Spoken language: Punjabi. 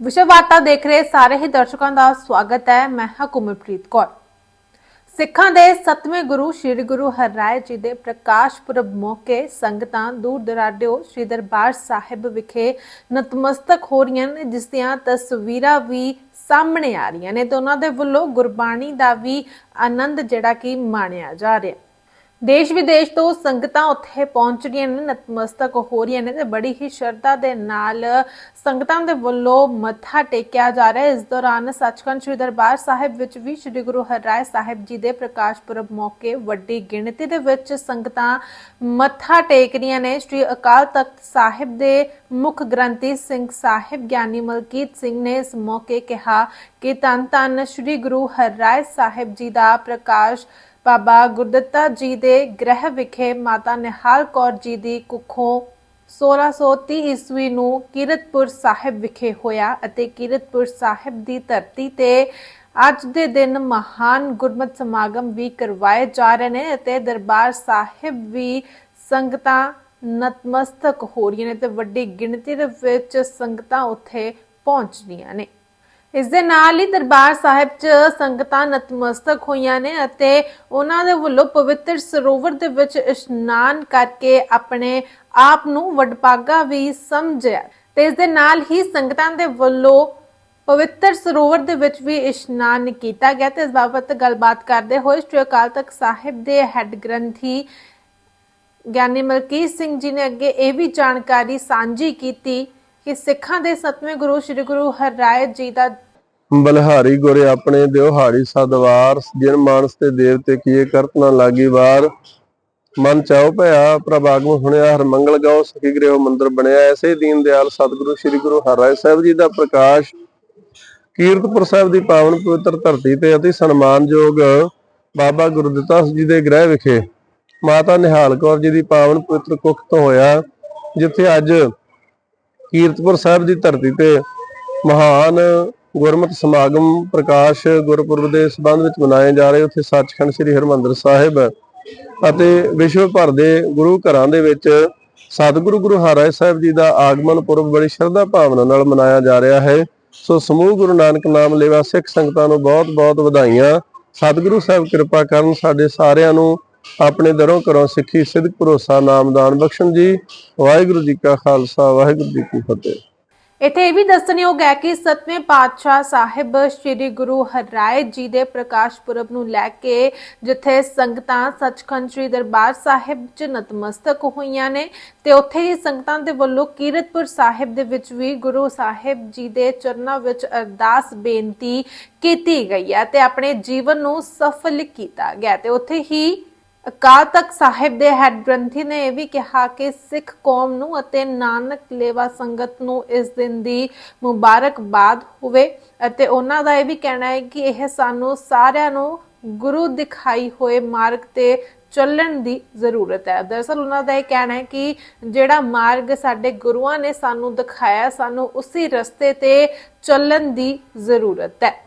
ਵਿਸ਼ਵ ਵਾਰਤਾ ਦੇਖ ਰਹੇ ਸਾਰੇ ਹੀ ਦਰਸ਼ਕਾਂ ਦਾ ਸਵਾਗਤ ਹੈ। ਮੈਂ ਹਾਂ ਕੌਰ। ਸਿੱਖਾਂ ਦੇ ਸਤਵੇਂ ਗੁਰੂ ਸ੍ਰੀ ਗੁਰੂ ਹਰਿਰਾਏ ਜੀ ਦੇ ਪ੍ਰਕਾਸ਼ ਪੁਰਬ ਮੌਕੇ ਸੰਗਤਾਂ ਦੂਰ ਦਰਾਡਿਓ ਸ੍ਰੀ ਦਰਬਾਰ ਸਾਹਿਬ ਵਿਖੇ ਨਤਮਸਤਕ ਹੋ ਰਹੀਆਂ ਨੇ, ਜਿਸ ਦੀਆਂ ਤਸਵੀਰਾਂ ਵੀ ਸਾਹਮਣੇ ਆ ਰਹੀਆਂ ਨੇ ਤੇ ਉਹਨਾਂ ਦੇ ਵੱਲੋਂ ਗੁਰਬਾਣੀ ਦਾ ਵੀ ਆਨੰਦ ਜਿਹੜਾ ਕਿ ਮਾਣਿਆ ਜਾ ਰਿਹਾ। ਦੇਸ਼ ਵਿਦੇਸ਼ ਤੋਂ ਸੰਗਤਾਂ ਉੱਥੇ ਪਹੁੰਚ ਰਹੀਆਂ ਨੇ, ਨਤਮਸਤਕ ਹੋ ਰਹੀਆਂ ਨੇ ਤੇ ਬੜੀ ਹੀ ਸ਼ਰਧਾ ਦੇ ਨਾਲ ਸੰਗਤਾਂ ਦੇ ਵੱਲੋਂ ਮੱਥਾ ਟੇਕਿਆ ਜਾ ਰਿਹਾ ਇਸ ਦੌਰਾਨ ਸੱਚਖੰਡ ਸ੍ਰੀ ਦਰਬਾਰ ਸਾਹਿਬ ਵਿੱਚ ਵੀ ਸ੍ਰੀ ਗੁਰੂ ਹਰਿਰਾਏ ਸਾਹਿਬ ਜੀ ਦੇ ਪ੍ਰਕਾਸ਼ ਪੁਰਬ ਮੌਕੇ ਵੱਡੀ ਗਿਣਤੀ ਦੇ ਵਿੱਚ ਸੰਗਤਾਂ ਮੱਥਾ ਟੇਕ ਰਹੀਆਂ ਨੇ। ਸ੍ਰੀ ਅਕਾਲ ਤਖਤ ਸਾਹਿਬ ਦੇ ਮੁੱਖ ਗ੍ਰੰਥੀ ਸਿੰਘ ਸਾਹਿਬ ਗਿਆਨੀ ਮਲਕੀਤ ਸਿੰਘ ਨੇ ਇਸ ਮੌਕੇ ਕਿਹਾ ਕਿ ਧੰਨ ਧੰਨ ਸ੍ਰੀ ਗੁਰੂ ਹਰਿਰਾਏ ਸਾਹਿਬ ਜੀ ਦਾ ਪ੍ਰਕਾਸ਼ ਬਾਬਾ ਗੁਰਦਿੱਤਾ ਜੀ ਦੇ ਗ੍ਰਹਿ ਵਿਖੇ ਮਾਤਾ ਨਿਹਾਲ ਕੌਰ ਜੀ ਦੀ ਕੁੱਖੋਂ 1630 ਈਸਵੀ ਨੂੰ ਕੀਰਤਪੁਰ ਸਾਹਿਬ ਵਿਖੇ ਹੋਇਆ ਅਤੇ ਕੀਰਤਪੁਰ ਸਾਹਿਬ ਦੀ ਧਰਤੀ ਤੇ ਅੱਜ ਦੇ ਦਿਨ ਮਹਾਨ ਗੁਰਮਤ ਸਮਾਗਮ ਵੀ ਕਰਵਾਏ ਜਾ ਰਹੇ ਨੇ ਅਤੇ ਦਰਬਾਰ ਸਾਹਿਬ ਵੀ ਸੰਗਤਾਂ ਨਤਮਸਤਕ ਹੋ ਰਹੀਆਂ ਨੇ ਤੇ ਵੱਡੀ ਗਿਣਤੀ ਦੇ ਵਿੱਚ ਸੰਗਤਾਂ ਉੱਥੇ ਪਹੁੰਚ ਰਹੀਆਂ ਨੇ। ਇਸ ਦੇ ਨਾਲ ਹੀ ਦਰਬਾਰ ਸਾਹਿਬ 'ਚ ਸੰਗਤਾਂ ਨਤਮਸਤਕ ਹੋਈਆਂ ਨੇ ਅਤੇ ਉਹਨਾਂ ਦੇ ਵੱਲੋਂ ਪਵਿੱਤਰ ਸਰੋਵਰ ਦੇ ਵਿੱਚ ਇਸ਼ਨਾਨ ਕਰਕੇ ਆਪਣੇ ਆਪ ਨੂੰ ਵਡਭਾਗਾ ਵੀ ਸਮਝਿਆ। ਤੇ ਇਸ ਦੇ ਨਾਲ ਹੀ ਸੰਗਤਾਂ ਦੇ ਵੱਲੋਂ ਪਵਿੱਤਰ ਸਰੋਵਰ ਦੇ ਵਿੱਚ ਵੀ ਇਸ਼ਨਾਨ ਕੀਤਾ ਗਿਆ ਤੇ ਇਸ ਬਾਬਤ ਗੱਲਬਾਤ ਕਰਦੇ ਹੋਏ ਸ੍ਰੀ ਅਕਾਲ ਤਖਤ ਸਾਹਿਬ ਦੇ ਹੈੱਡ ਗ੍ਰੰਥੀ ਗਿਆਨੀ ਮਲਕੀਤ ਸਿੰਘ ਜੀ ਨੇ ਅੱਗੇ ਇਹ ਵੀ ਜਾਣਕਾਰੀ ਸਾਂਝੀ ਕੀਤੀ ਕਿ ਸਿੱਖਾਂ ਦੇ ਸਤਵੇਂ ਗੁਰੂ, ਸ੍ਰੀ ਗੁਰੂ ਹਰਿਰਾਏ ਜੀ ਦਾ ਬਲਹਾਰੀ ਗੁਰੇ ਆਪਣੇ ਦਿਵਹਾੜੀ ਸਦਵਾਰ ਜਿਨ ਮਾਨਸ ਤੇ ਦੇਵਤੇ ਕੀਏ ਕਰਤ ਨਾ ਲਾਗੀ ਵਾਰ। ਮਨ ਚਾਉ ਭਇਆ ਪ੍ਰਭ ਆਗਮ ਸੁਣਿਆ ਹਰ ਮੰਗਲ ਗਾਉ, ਸਖੀ ਗ੍ਰਹਿ ਮੰਦਰ ਬਣਿਆ। ਐਸੇ ਦੀਨ ਦਿਆਲ ਸਤਿਗੁਰੂ, ਸ੍ਰੀ ਗੁਰੂ ਹਰਿਰਾਏ ਸਾਹਿਬ ਜੀ ਦਾ ਪ੍ਰਕਾਸ਼। ਕੀਰਤਪੁਰ ਸਾਹਿਬ ਦੀ ਪਾਵਨ ਪਵਿੱਤਰ ਧਰਤੀ ਤੇ ਅਤੀ ਸਨਮਾਨਯੋਗ ਬਾਬਾ ਗੁਰਦਿੱਤਾ ਜੀ ਦੇ ਗ੍ਰਹਿ ਵਿਖੇ ਮਾਤਾ ਨਿਹਾਲ ਕੌਰ ਜੀ ਦੀ ਪਾਵਨ ਪਵਿੱਤਰ ਕੁੱਖ ਤੋਂ ਹੋਇਆ, ਜਿੱਥੇ ਅੱਜ ਕੀਰਤਪੁਰ ਸਾਹਿਬ ਦੀ ਧਰਤੀ ਤੇ ਮਹਾਨ ਗੁਰਮਤਿ ਸਮਾਗਮ ਪ੍ਰਕਾਸ਼ ਗੁਰਪੁਰਬ ਦੇ ਸਬੰਧ ਵਿੱਚ ਮਨਾਏ ਜਾ ਰਹੇ। ਉੱਥੇ ਸੱਚਖੰਡ ਸ੍ਰੀ ਹਰਮੰਦਰ ਸਾਹਿਬ ਅਤੇ ਵਿਸ਼ਵ ਭਰ ਦੇ ਗੁਰੂ ਘਰਾਂ ਦੇ ਵਿੱਚ ਸਤਿਗੁਰੂ ਗੁਰੂ ਹਰਿਰਾਏ ਸਾਹਿਬ ਜੀ ਦਾ ਆਗਮਨ ਪੁਰਬ ਬੜੀ ਸ਼ਰਧਾ ਭਾਵਨਾ ਨਾਲ ਮਨਾਇਆ ਜਾ ਰਿਹਾ ਹੈ। ਸੋ ਸਮੂਹ ਗੁਰੂ ਨਾਨਕ ਨਾਮ ਲੇਵਾ ਸਿੱਖ ਸੰਗਤਾਂ ਨੂੰ ਬਹੁਤ ਬਹੁਤ ਵਧਾਈਆਂ। ਸਤਿਗੁਰੂ ਸਾਹਿਬ ਕਿਰਪਾ ਕਰਨ ਸਾਡੇ ਸਾਰਿਆਂ ਨੂੰ ਆਪਣੇ ਦਰੋਂ ਘਰੋਂ ਸਿੱਖੀ ਸਿੱਧਕ ਭਰੋਸਾ ਨਾਮਦਾਨ ਬਖਸ਼ਣ ਜੀ। ਵਾਹਿਗੁਰੂ ਜੀ ਕਾ ਖਾਲਸਾ, ਵਾਹਿਗੁਰੂ ਜੀ ਕੀ ਫਤਿਹ। ਇੱਥੇ ਇਹ ਵੀ ਦੱਸਣਯੋਗ ਹੈ ਕਿ ਸਤਵੇਂ ਪਾਤਸ਼ਾਹ ਸਾਹਿਬ ਸ੍ਰੀ ਗੁਰੂ ਹਰਿਰਾਏ ਜੀ ਦੇ ਪ੍ਰਕਾਸ਼ ਪੁਰਬ ਨੂੰ ਲੈ ਕੇ ਜਿੱਥੇ ਸੰਗਤਾਂ ਸੱਚਖੰਡ ਸ੍ਰੀ ਦਰਬਾਰ ਸਾਹਿਬ 'ਚ ਨਤਮਸਤਕ ਹੋਈਆਂ ਨੇ ਤੇ ਉੱਥੇ ਹੀ ਸੰਗਤਾਂ ਦੇ ਵੱਲੋਂ ਕੀਰਤਪੁਰ ਸਾਹਿਬ ਦੇ ਵਿੱਚ ਵੀ ਗੁਰੂ ਸਾਹਿਬ ਜੀ ਦੇ ਚਰਨਾਂ ਵਿੱਚ ਅਰਦਾਸ ਬੇਨਤੀ ਕੀਤੀ ਗਈ ਹੈ ਤੇ ਆਪਣੇ ਜੀਵਨ ਨੂੰ ਸਫਲ ਕੀਤਾ ਗਿਆ ਤੇ ਉੱਥੇ ਹੀ ਅਕਾਲ ਤਖਤ ਸਾਹਿਬ ਦੇ ਹੈੱਡ ਗ੍ਰੰਥੀ ਨੇ ਇਹ ਵੀ ਕਿਹਾ ਕਿ ਸਿੱਖ ਕੌਮ ਨੂੰ ਅਤੇ ਨਾਨਕ ਲੇਵਾ ਸੰਗਤ ਨੂੰ ਇਸ ਦਿਨ ਦੀ ਮੁਬਾਰਕਬਾਦ ਹੋਵੇ ਅਤੇ ਉਹਨਾਂ ਦਾ ਇਹ ਵੀ ਕਹਿਣਾ ਹੈ ਕਿ ਇਹ ਸਾਨੂੰ ਸਾਰਿਆਂ ਨੂੰ ਗੁਰੂ ਦਿਖਾਈ ਹੋਏ ਮਾਰਗ ਤੇ ਚੱਲਣ ਦੀ ਜ਼ਰੂਰਤ ਹੈ। ਦਰਅਸਲ ਉਹਨਾਂ ਦਾ ਇਹ ਕਹਿਣਾ ਹੈ ਕਿ ਜਿਹੜਾ ਮਾਰਗ ਸਾਡੇ ਗੁਰੂਆਂ ਨੇ ਸਾਨੂੰ ਦਿਖਾਇਆ, ਸਾਨੂੰ ਉਸੇ ਰਸਤੇ ਤੇ ਚੱਲਣ ਦੀ ਜ਼ਰੂਰਤ ਹੈ।